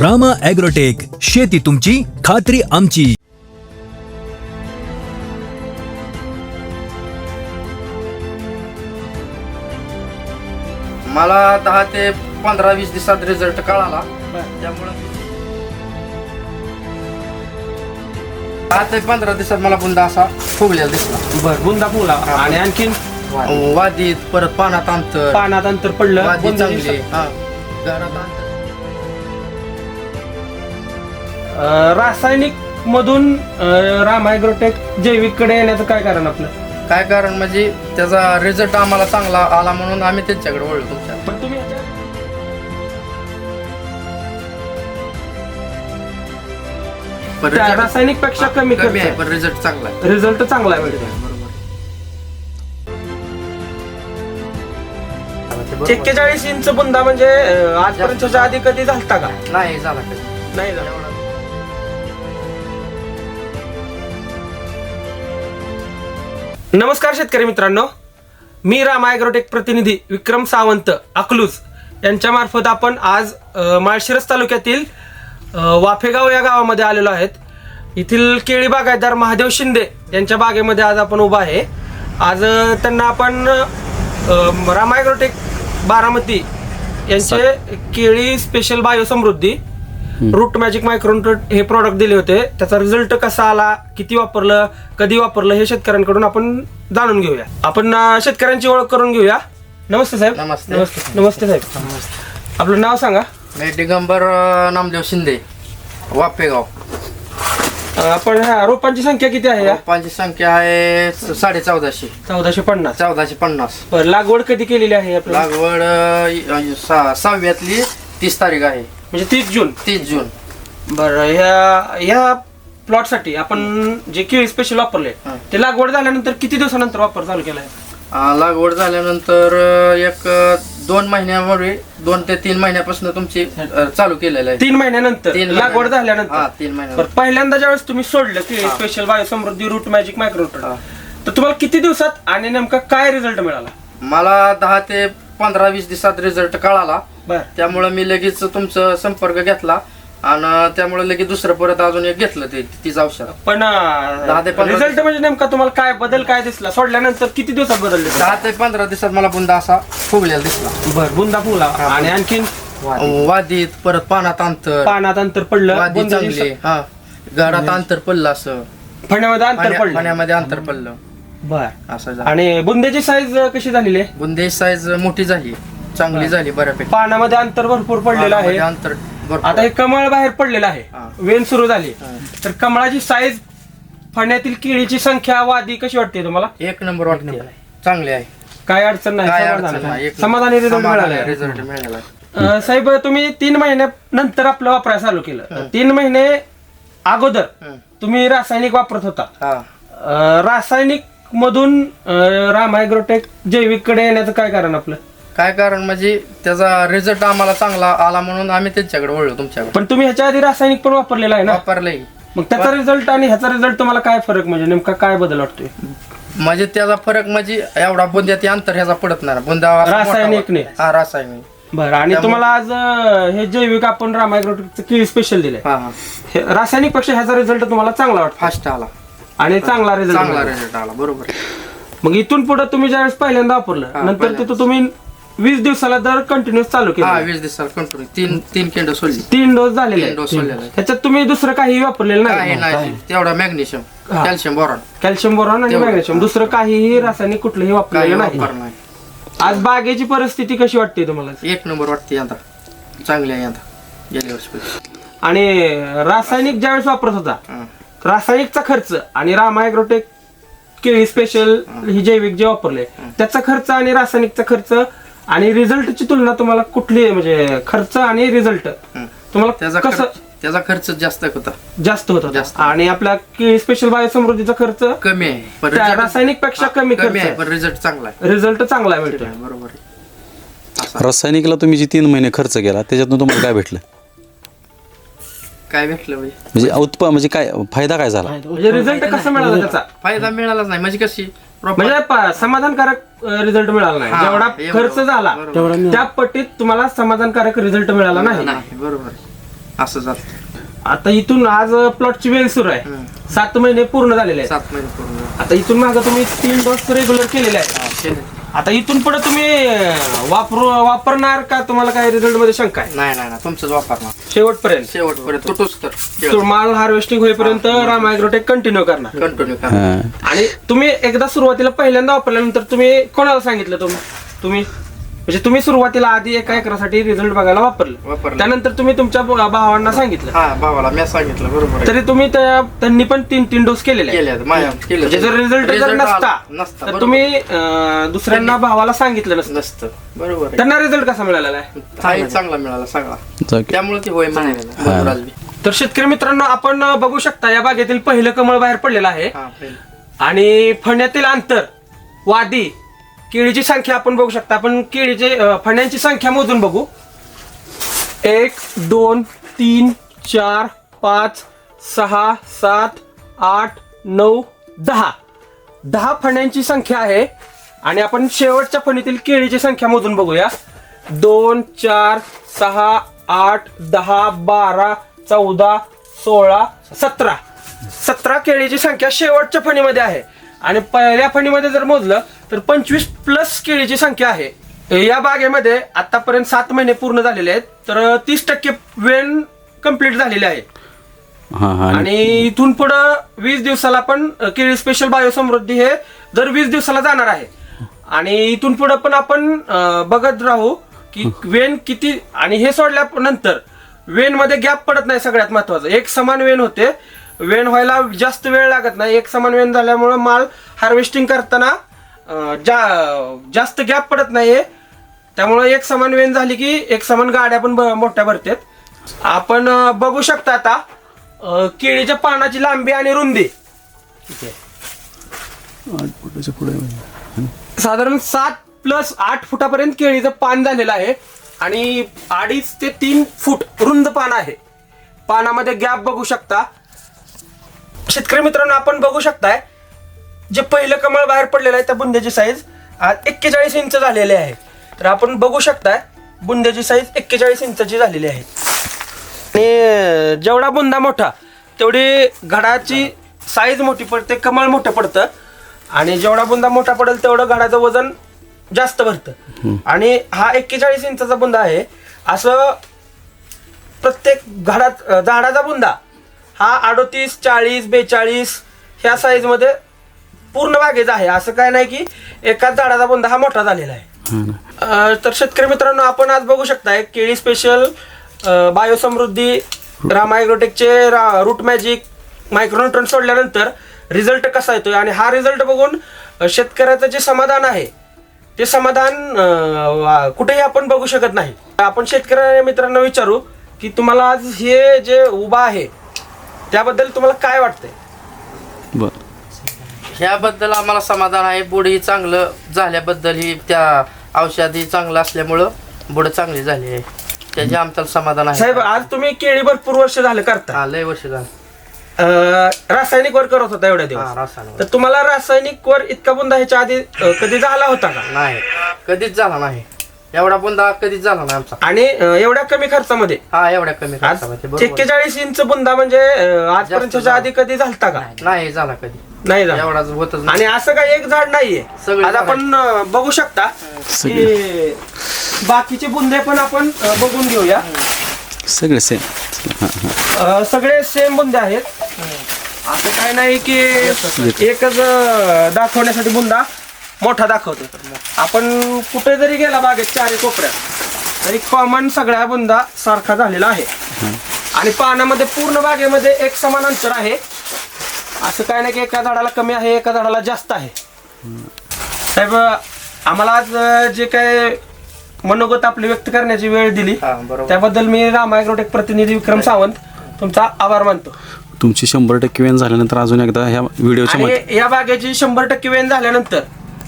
Rama agrotech शेती तुमची खात्री आमची. मला दहा ते पंधरा वीस दिवसात रिझल्ट कळाला. त्यामुळं दहा ते पंधरा दिवसात मला बुंदा असा फुगलेला दिसला. बर बुंदा फुगला. आणि आणखीन? वादीत. परत पानात अंतर. पानात अंतर पडलं चांगली. हा. घरात अंतर रासायनिक मधून रामायग्रोटेक जैविककडे येण्याचं काय कारण आपलं? काय कारण म्हणजे त्याचा रिझल्ट आम्हाला चांगला आला म्हणून आम्ही त्यांच्याकडे वळलो तुमच्या. पण तुम्ही ह्याच्या- पण त्या result रासायनिकपेक्षा कमी कमी आहे पण रिझल्ट चांगला आहे. रिझल्ट चांगला आहे बरोबर. एक्केचाळीस इंच बुंदा म्हणजे अं, आजपर्यंतच्या आधी कधी झालता का? नाही झाला कधी? नाही झाला. नमस्कार शेतकरी मित्रांनो. मी राम ॲग्रोटेक प्रतिनिधी विक्रम सावंत अकलूज. यांच्या मार्फत आपण आज माळशिरस तालुक्यातील वाफेगाव या गावामध्ये आलेलो आहेत. येथील केळी बागायतदार महादेव शिंदे यांच्या बागेमध्ये आज आपण उभा आहे. आज त्यांना आपण राम ॲग्रोटेक बारामती यांचे केळी स्पेशल बायोसमृद्धी रूट मॅजिक मायक्रोन हे प्रॉडक्ट दिले होते. त्याचा रिझल्ट कसा आला किती वापरलं कधी वापरलं हे शेतकऱ्यांकडून आपण जाणून घेऊया. आपण अं, शेतकऱ्यांची ओळख करून घेऊया. नमस्ते साहेब. नमस्ते. नमस्ते. नमस्ते साहेब. आपलं नाव सांगा. मी दिगंबर अं, नामदेव शिंदे वापेगाव. अं, आपण ह्या रोपांची संख्या किती आहे या? रोपांची संख्या आहे स- साडे चौदाशे. चौदाशे पन्नास. चौदाशे पन्नास. बरं लागवड कधी केलेली आहे आपलं लागवड अं, सा- सहाव्यातली तीस तारीख आहे. म्हणजे तीस जून. तीस जून. बरं ह्या ह्या प्लॉटसाठी आपण जे केळी स्पेशल वापरले हा. ते लागवड झाल्यानंतर किती दिवसानंतर वापर चालू केलाय? लागवड झाल्यानंतर अं, एक अं, दोन महिन्यापूर्वी दोन ते तीन महिन्यापासून तुमची अं, चालू केलेलं आहे. तीन महिन्यानंतर तीन लागवड महिन्या- झाल्यानंतर तीन महिने बरं पहिल्यांदा ज्यावेळेस तुम्ही सोडलं की. स्पेशल बायो समृद्धी रूट मॅजिक मायक्रोटर हा. तर तुम्हाला किती दिवसात आणि नेमका काय रिझल्ट मिळाला? मला दहा ते पंधरा वीस दिवसात रिझल्ट कळाला. बर. त्यामुळं मी लगेच तुमचा संपर्क घेतला. आणि त्यामुळे लगेच दुसरं परत अजून एक घेतलं ते तीच औषध. पण दहा ते पंधरा रिझल्ट म्हणजे नेमका तुम्हाला काय बदल काय दिसला? सोडल्यानंतर किती दिवसात बदलले दहा ते पंधरा दिवसात मला बुंदा असा फुगलेला दिसला. बर बुंदा फुगला. आणि आणखीन? वादीत. परत पानात अंतर. पानात अंतर पडलं वादी चांगली. हा. घरात अंतर पडलं असं. फण्यामध्ये अंतर पडलं. पाण्यामध्ये अंतर पडलं. बर. असं झालं. आणि बुंद्याची साईज कशी झालेली आहे? बुंदे साईज मोठी झाली चांगली झाली बऱ्यापैकी. पानामध्ये अंतर भरपूर पडलेलं आहे. पानामध्ये अंतर भरपूर. आता हे कमळ बाहेर पडलेलं आहे. वेन सुरू झाली. हा. तर कमळाची साईज फण्यातील केळीची संख्या वादी कशी वाटते तुम्हाला? एक नंबर वाटते. चांगली आहे. काय अडचण नाही. काय समाधान अडचण आहे. नाही. एक समाधानी रिझल्ट मिळाला रिझल्ट मिळाला अं, साहेब तुम्ही तीन महिन्यानंतर आपलं वापरायला चालू केलं. तीन महिने अगोदर हं. तुम्ही रासायनिक वापरत होता. हा. अं, रासायनिक मधून रामायग्रोटेक जैविककडे येण्याचं काय कारण आपलं? काय कारण म्हणजे त्याचा रिझल्ट आम्हाला चांगला आला म्हणून आम्ही त्यांच्याकडे वळलो तुमच्याकडे. पण तुम्ही ह्याच्या आधी रासायनिक पण वापरलेलं आहे ना? वापरलंय. मग त्याचा रिझल्ट आणि ह्याचा रिझल्ट तुम्हाला काय फरक म्हणजे नेमका काय बदल वाटतोय? म्हणजे त्याचा फरक म्हणजे एवढा बुंद्यात अंतर ह्याचा पडत नाही. बुंदा असा मोठा रासायनिकने? वाटतो. हा रासायनिक. बरं आणि तुम्हाला आज अं, हे जैविक आपण रामायग्रोटेकचं केळी स्पेशल हे रासायनिकपेक्षा ह्याचा रिझल्ट तुम्हाला चांगला वाटतो फास्ट आला. आणि चांगला रिझल्ट चांगला रिझल्ट आला बरोबर. मग इथून पुढे तुम्ही ज्यावेळेस पहिल्यांदा वापरलं हा, नंतर. तिथं तुम्ही वीस दिवसाला दर कंटिन्युअस चालू हा केलं वीस दिवसाला कंट्रोल तीन तीन केंड सोडली. तीन डोस झालेले तीन डोस आहेत. सोडलेले. ह्याच्यात तुम्ही दुसरं काही वापरलेलं काही नाही. नाही तेवढा मॅग्नेशियम हा. कॅल्शियम बोरॉन कॅल्शियम बोरॉन आणि तेवढं. मॅग्नेशियम दुसरं काहीही रासायनिक कुठलंही काही वापरलेलं नाही. वापर नाही. आज बागेची परिस्थिती कशी वाटते तुम्हाला? एक नंबर वाटते यंदा. चांगली आहे यंदा. गेल्या वर्षी. आणि रासायनिक ज्यावेळेस वापरत होता रासायनिकचा खर्च आणि रामायग्रोटेक केळी स्पेशल ही. जैविक जे वापरले त्याचा खर्च आणि रासायनिकचा खर्च आणि रिझल्टची तुलना तुम्हाला कुठली आहे? म्हणजे खर्च आणि रिझल्ट. तुम्हाला त्याचा कसं खर्च त्याचा खर्च जास्त होता. जास्त होत होता. जास्त. आणि आपल्या केळी स्पेशल बायोसमृद्धीचा खर्च कमी आहे. पण त्या result- रासायनिकपेक्षा हा, कमी कमी आहे. पण रिझल्ट चांगला आहे. रिझल्ट चांगला बरोबर आहे. असा. रासायनिकला तुम्ही जे तीन महिने खर्च केला त्याच्यातून तुम्हाला काय भेटलं? काय भेटलं म्हणजे? म्हणजे उत्प म्हणजे काय फायदा काय झाला? म्हणजे रिझल्ट कसा मिळाला त्याचा? फायदा मिळालाच नाही. म्हणजे कशी? Proper- म्हणजे प- समाधानकारक रिझल्ट मिळाला नाही. हा, जेवढा खर्च झाला बरोबर. त्या पट्टीत तुम्हाला समाधानकारक रिझल्ट मिळाला नाही. नाही बरोबर. असं जात आता इथून आज प्लॉटची वेळ सुरू आहे. सात महिने पूर्ण झालेले आहेत. सात महिने पूर्ण झाले. आता इथून मागं तुम्ही तीन डोस रेग्युलर केलेले आहेत. हा, केले. आता इथून पुढे तुम्ही वापरू वापरणार का तुम्हाला काय रिझल्टमध्ये शंका आहे? नाही नाही नाही तुमचंच वापरणार. शेवटपर्यंत? शेवटपर्यंत तुटूच तर. तो माल हार्वेस्टिंग होईपर्यंत राम ॲग्रोटेक कंटिन्यू करणार. कंटिन्यू करा हा. आणि तुम्ही एकदा सुरुवातीला पहिल्यांदा वापरल्यानंतर तुम्ही कोणाला सांगितलं तुम्ही तुम्ही? म्हणजे तुम्ही सुरुवातीला आधी एका एकरासाठी रिझल्ट बघायला वापरलं वापरलं. त्यानंतर तुम्ही तुमच्या भा- भावांना सांगितलं हा भावाला मी सांगितलं बरोबर आहे. तरी तुम्ही त्या- त्यांनी पण तीन तीन डोस केलेले आहेत. केले आहेत, माझ्या केले म्हणजे जर रिझल्ट जर Result नसता आला- नसता तर बरोबर. तुम्ही अं, दुसऱ्यांना भावाला सांगितलं नसतं नसतं बरोबर आहे त्यांना रिझल्ट कसा मिळालेला आहे चांगला मिळाला सगळा. त्यामुळे ती होय म्हणायला बरोबर. तर शेतकरी मित्रांनो आपण अं, बघू शकता या बागेतील पहिलं कमळ बाहेर पडलेलं आहे हा पहिलं. आणि फण्यातील अंतर वादी केळीची संख्या आपण बघू शकता. आपण केळीचे फण्यांची संख्या मोजून बघू. एक दोन तीन चार पाच सहा सात आठ नऊ दहा. दहा फण्यांची संख्या आहे. आणि आपण शेवटच्या फणीतील केळीची संख्या मोजून बघूया. दोन चार सहा आठ दहा बारा चौदा सोळा सतरा. सतरा केळीची संख्या शेवटच्या फणीमध्ये आहे. आणि पहिल्या फणीमध्ये जर मोजलं तर पंचवीस प्लस केळीची संख्या आहे. या बागेमध्ये आतापर्यंत सात महिने पूर्ण झालेले आहेत. तर तीस टक्के वेन कंप्लीट झालेले आहे. हा हा आणि इथून पुढं वीस दिवसाला पण केळी स्पेशल बायोसमृद्धी हे दर वीस दिवसाला जाणार आहे. आणि इथून पुढं पण आपण अ, बघत राहू की वेन किती आणि हे सोडल्यानंतर वेन मध्ये गॅप पडत नाही सगळ्यात महत्वाचं. एक समान वेन होते. वेन व्हायला जास्त वेळ लागत नाही. एक समान वेन झाल्यामुळे माल हार्वेस्टिंग करताना जा जास्त गॅप पडत नाहीये. त्यामुळे एक समान वेन झाली की एक समान गाड्या पण मोठ्या भरतात. आपण बघू शकता आता केळीच्या पानाची लांबी आणि रुंदी. होईल. साधारण सात प्लस आठ फुटापर्यंत केळीचं पान झालेलं आहे. आणि अडीच ते तीन फूट रुंद पान आहे. पानामध्ये गॅप बघू शकता. शेतकरी मित्रांनो आपण बघू शकताय जे पहिलं कमळ बाहेर पडलेलं आहे त्या बुंद्याची साईज आज एक्केचाळीस इंच झालेली आहे. तर आपण बघू शकताय बुंद्याची साईज एक्केचाळीस इंचाची झालेली आहे. आणि जेवढा बुंदा मोठा तेवढी घडाची साईज मोठी पडते कमळ मोठं पडतं. आणि जेवढा बुंदा मोठा पडेल तेवढं घडाचं वजन जास्त भरतं. आणि हा एक्केचाळीस इंचाचा बुंदा आहे. असं प्रत्येक घडात झाडाचा बुंदा हा अडोतीस चाळीस बेचाळीस ह्या साईजमध्ये पूर्ण बागेचा आहे. असं काय नाही की एकाच झाडाचा बुंदा हा मोठा झालेला आहे. अ, तर शेतकरी मित्रांनो आपण आज बघू शकताय केळी स्पेशल बायोसमृद्धी रामा ॲग्रोटेकचे रा रूट मॅजिक मायक्रोन्यूट्रन सोडल्यानंतर रिझल्ट कसा येतोय? आणि हा रिझल्ट बघून अ, शेतकऱ्याचं जे समाधान आहे ते समाधान अ, वा- कुठेही आपण बघू शकत नाही. आपण शेतकऱ्या मित्रांना विचारू की तुम्हाला आज हे जे उभा आहे त्याबद्दल तुम्हाला काय वाटतंय? बर. ह्याबद्दल आम्हाला समाधान आहे. बुडी चांगलं झाल्याबद्दल ही त्या औषधी चांगलं असल्यामुळं बुड चांगली झाली आहे. त्याचे आमच्याला समाधान आहे. साहेब आज तुम्ही केळी भरपूर वर्ष झालं करता. हा लय वर्ष झालं. अ, रासायनिक वर करत होता एवढ्या हा दिवस रासायनिक तर तुम्हाला रासायनिक वर इतका बुंदा ह्याच्या आधी अ, कधी झाला होता का? नाही. कधीच झाला नाही. एवढा बुंदा कधीच झाला नाही आमचा. आणि अ, एवढ्या कमी खर्चामध्ये? हा एवढ्या कमी आज खर्चामध्ये. बरोबर. एक्केचाळीस इंच बुंदा म्हणजे अ, आजपर्यंतच्या आधी कधी झालता का? नाही झाला कधी. नाही झाला एवढाच होतच नाही. आणि असं काय एक झाड नाहीये. सगळे आज आपण अ, बघू शकता की बाकीचे बुंदे पण आपण अ, बघून घेऊया. सगळे सेम अ, सगळे सेम बुंदे आहेत. असं काय नाही की एकच अ, दाखवण्यासाठी बुंदा मोठा दाखवतो आपण कुठे जरी गेला बागेत चारी कोपऱ्यात तरी कॉमन सगळ्या बुंदा सारखा झालेला आहे. आणि पानामध्ये पूर्ण बागेमध्ये एक समान अंतर आहे. असं काय नाही की एका झाडाला कमी आहे एका झाडाला जास्त आहे. साहेब आम्हाला आज जे काय मनोगत आपली व्यक्त करण्याची वेळ दिली हा बरोबर. त्याबद्दल मी राम ॲग्रोटेक प्रतिनिधी विक्रम सावंत तुमचा आभार मानतो. तुमची शंभर टक्के वेन झाल्यानंतर अजून एकदा ह्या व्हिडिओच्या आणि या बागेची शंभर टक्के वेन झाल्यानंतर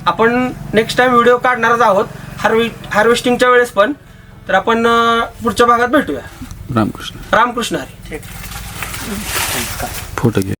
आपण नेक्स्ट टाइम व्हिडिओ काढणारच आहोत हार्वे हार्वेस्टिंगच्या वेळेस पण. तर आपण पुढच्या भागात भेटूया. रामकृष्ण. रामकृष्ण हरी. ठीक फोटो घे.